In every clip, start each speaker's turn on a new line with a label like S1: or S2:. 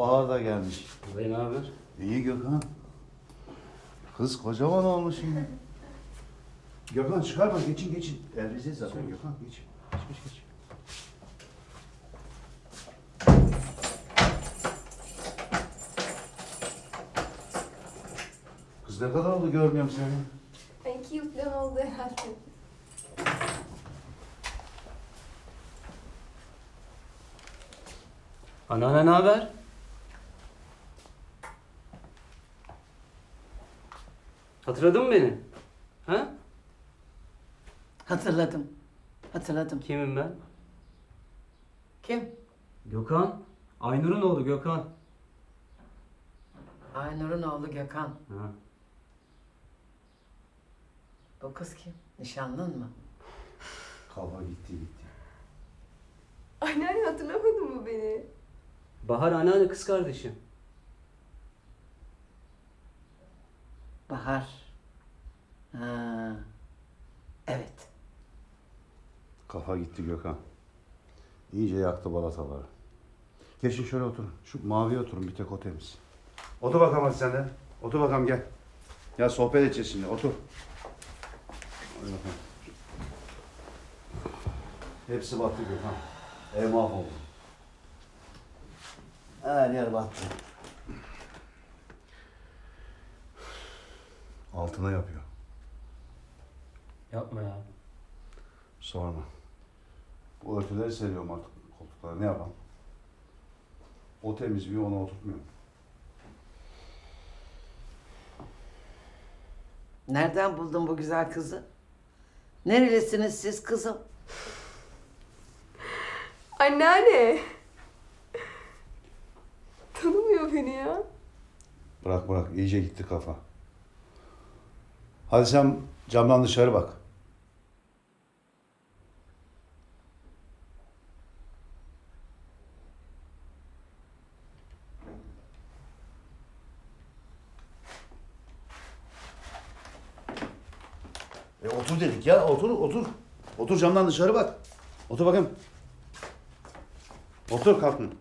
S1: Bahar da gelmiş.
S2: Dayı ne haber?
S1: İyi Gökhan. Kız kocaman olmuş yine. Gökhan çıkarma geçin geçin. Elbise zaten Gökhan geç. Geç geç geç. Kız ne kadar oldu görmüyorum seni.
S3: Ay, iki yıl falan oldu herhalde.
S2: Anneanne ne haber? Hatırladın mı beni? Ha?
S4: Hatırladım. Hatırladım.
S2: Kimim ben?
S4: Kim?
S2: Gökhan. Aynur'un oğlu Gökhan.
S4: Aynur'un oğlu Gökhan.
S2: Ha.
S4: Bu kız kim? Nişanlın mı?
S1: Kafa gitti gitti.
S3: Anneanne hatırlamadın mı beni?
S2: Bahar anneanne kız kardeşim.
S4: Bahar. Ha. Evet.
S1: Kafa gitti Gökhan. İyice yaktı balataları. Geçin şöyle oturun. Şu maviye oturun bir tek o temiz. Otur bakalım hadi sen de. Otur bakalım gel. Ya sohbet edeceğiz şimdi otur. Hepsi battı Gökhan. Ev mahvoldu. Her yer battı. Altına yapıyor.
S2: Yapma ya.
S1: Sorma. Bu örtüleri seriyorum artık koltuklara. Ne yapalım? O temizliyor, onu oturtmuyor.
S4: Nereden buldun bu güzel kızı? Nerelisiniz siz kızım?
S3: Anneanne! Tanımıyor beni ya.
S1: Bırak bırak, iyice gitti kafa. Hadi sen camdan dışarı bak. E otur dedik ya, otur, otur. Otur camdan dışarı bak. Otur bakayım. Otur kalkın.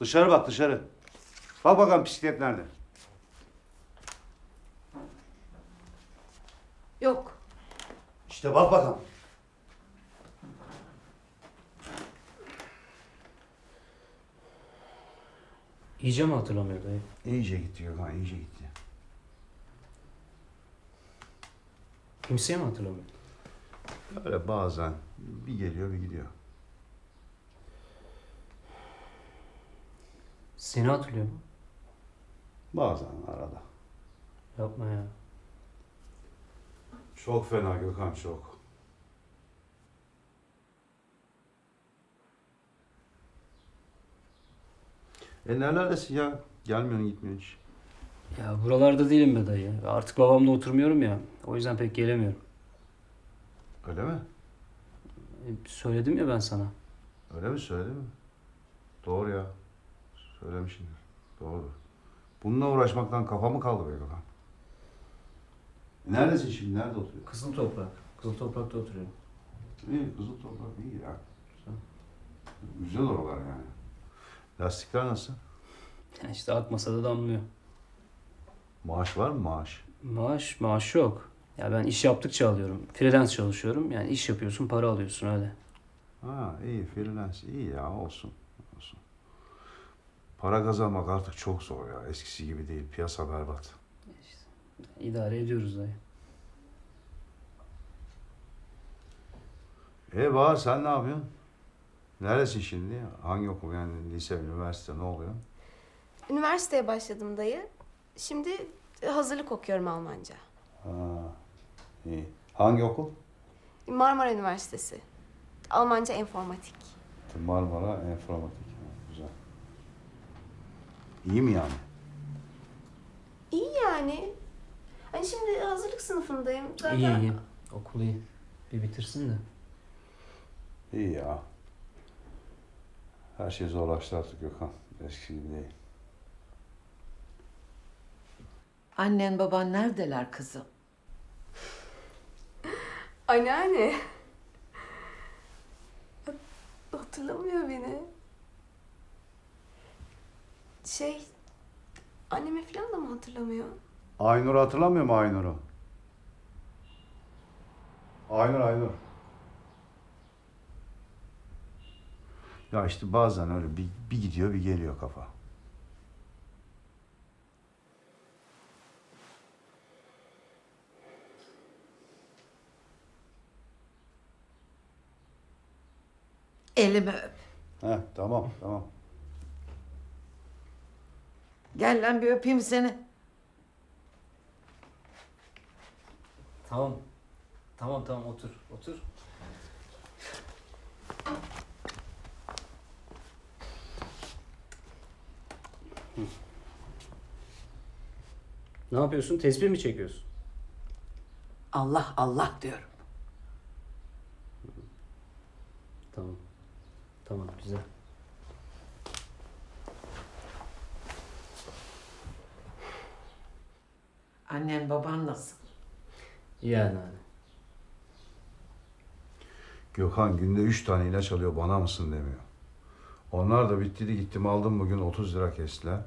S1: Dışarı bak dışarı. Bak bakalım bisiklet nerede?
S4: Yok.
S1: İşte bak bakalım.
S2: İyice mi hatırlamıyor dayı?
S1: İyice gitti Gökhan, iyice gitti.
S2: Kimseye mi hatırlamıyor?
S1: Öyle bazen bir geliyor bir gidiyor.
S2: Seni hatırlıyor mu?
S1: Bazen arada.
S2: Yapma ya.
S1: Çok fena Gökhan çok. E nerelerdesin ya? Gelmiyorsun gitmiyorsun hiç.
S2: Ya buralarda değilim be dayı. Artık babamla oturmuyorum ya. O yüzden pek gelemiyorum.
S1: Öyle mi?
S2: E, söyledim ya ben sana.
S1: Öyle mi söyledi mi? Doğru ya. Söylemişsindir. Doğru. Bununla uğraşmaktan kafa mı kaldı be Gökhan? Neredesin şimdi? Nerede oturuyorsun?
S2: Kızıl Toprak. Kızıl Toprak'ta oturuyorum.
S1: İyi, kızıl toprak iyi ya. Güzel oralar yani. Lastikler nasıl?
S2: Ya işte akmasa da damlıyor.
S1: Maaş var mı maaş?
S2: Maaş, maaş yok. Ya ben iş yaptıkça alıyorum. Freelance çalışıyorum. Yani iş yapıyorsun, para alıyorsun öyle.
S1: Ha iyi freelance iyi ya olsun. olsun. Para kazanmak artık çok zor ya. Eskisi gibi değil. Piyasa berbat.
S2: İdare ediyoruz dayı.
S1: E Bahar sen ne yapıyorsun? Neredesin şimdi? Hangi okul yani lise, üniversite ne oluyor?
S3: Üniversiteye başladım dayı. Şimdi hazırlık okuyorum Almanca.
S1: Ha iyi. Hangi okul?
S3: Marmara Üniversitesi. Almanca informatik.
S1: Marmara Enformatik. Ha, güzel. İyi mi yani?
S3: İyi yani. Hani şimdi hazırlık sınıfındayım. Zaten
S2: İyi iyi. Okul iyi. Bir bitirsin de.
S1: İyi ya. Her şey zorlaştı artık Gökhan. Eskisi gibi değil.
S4: Annen baban neredeler kızım?
S3: Anneanne. Hatırlamıyor beni. Şey, annemi falan da mı hatırlamıyor?
S1: Aynur'u hatırlamıyor mu Aynur'u? Aynur Aynur. Ya işte bazen öyle bir, bir gidiyor bir geliyor kafa.
S4: Elimi öp.
S1: Heh tamam tamam.
S4: Gel lan bir öpeyim seni.
S2: Tamam. Tamam tamam otur. Otur. Hı. Ne yapıyorsun? Tesbih mi çekiyorsun?
S4: Allah Allah diyorum.
S2: Tamam. Tamam güzel.
S4: Annen baban nasıl?
S2: Yani hani.
S1: Gökhan günde üç tane ilaç alıyor bana mısın demiyor. Onlar da bitti de gittim aldım bugün 30 lira kestiler.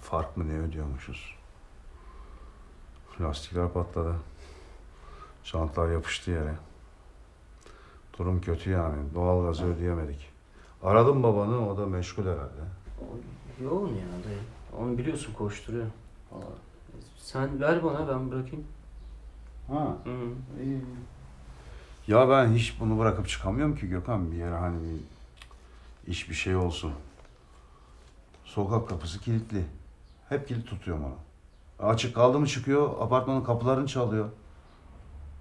S1: Fark mı ne ödüyormuşuz. Lastikler patladı. Çantalar yapıştı yere. Durum kötü yani. Doğalgazı ödeyemedik. Aradım babanı o da meşgul herhalde.
S2: O Yoğun ya dayı. Onu biliyorsun koşturuyor. Sen ver bana ben bırakayım.
S1: Ha.
S2: Hı.
S1: iyi. Ya ben hiç bunu bırakıp çıkamıyorum ki Gökhan bir yere hani bir iş bir şey olsun. Sokak kapısı kilitli. Hep kilit tutuyorum onu. Açık kaldı mı çıkıyor, apartmanın kapılarını çalıyor.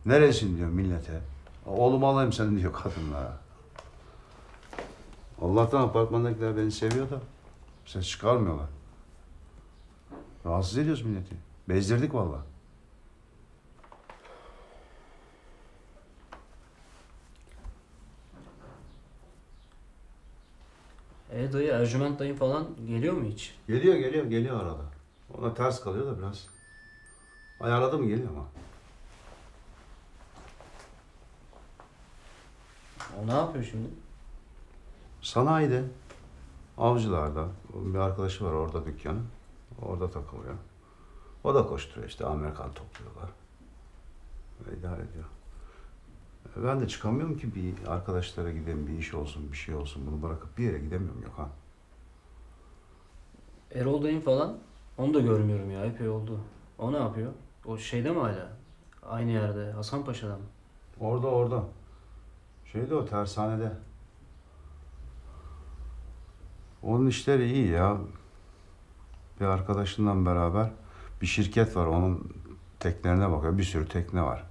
S1: Neresin diyor millete. Oğlumu alayım seni diyor kadınlara. Allah'tan apartmandakiler beni seviyor da ses çıkarmıyorlar. Rahatsız ediyoruz milleti. Bezdirdik vallahi.
S2: E dayı Ercüment dayın falan geliyor mu hiç?
S1: Geliyor geliyor geliyor arada. Ona ters kalıyor da biraz. Ayarladı mı geliyor ama.
S2: O ne yapıyor şimdi?
S1: Sanayide. Avcılarda. Onun Bir arkadaşı var orada dükkanı. Orada takılıyor. O da koşturuyor işte Amerikan topluyorlar. Ve idare ediyor. E, Ben de çıkamıyorum ki bir arkadaşlara gideyim bir iş olsun bir şey olsun bunu bırakıp bir yere gidemiyorum Gökhan.
S2: Erol dayın falan onu da görmüyorum ya epey oldu. O ne yapıyor? O şeyde mi hala? Aynı yerde Hasanpaşa'da mı?
S1: Orada orada. Şeyde o tersanede. Onun işleri iyi ya. Bir arkadaşından beraber bir şirket var onun teknelerine bakıyor. Bir sürü tekne var.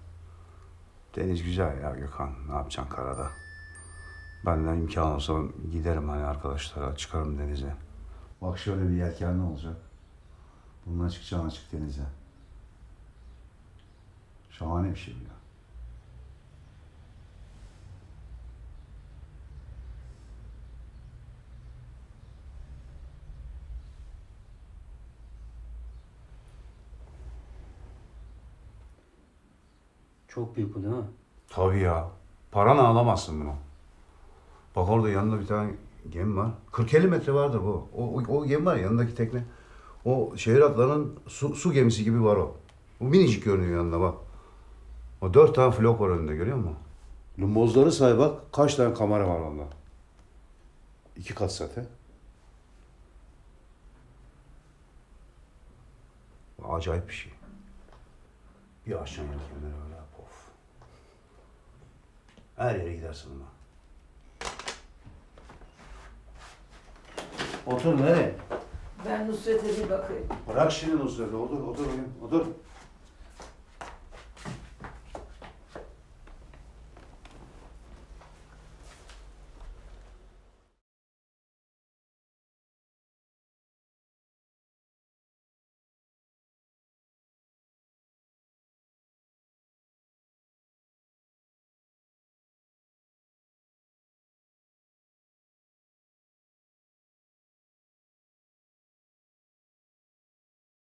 S1: Deniz güzel ya Gökhan. Ne yapacaksın karada? Benden imkan olsa giderim hani arkadaşlara çıkarım denize. Bak şöyle bir yelkenli olacak. Bundan çıkacaksın açık denize. Şahane bir şey bu ya.
S2: Çok büyük bu değil mi?
S1: Tabii ya. Paranı alamazsın bunu. Bak orada yanında bir tane gemi var. 40-50 metre vardır bu. O, o, o gemi var ya, yanındaki tekne. O şehir atlarının su, su gemisi gibi var o. O minicik görünüyor yanında bak. O dört tane flok var önünde görüyor musun? Lumbozları say bak. Kaç tane kamera var onda? İki kat zaten. Acayip bir şey. Bir aşağı yelkenleri öyle. Her yere gidersin ona. Otur nereye?
S4: Ben Nusret'e bir bakayım.
S1: Bırak şimdi Nusret'i. Otur, otur, otur. otur.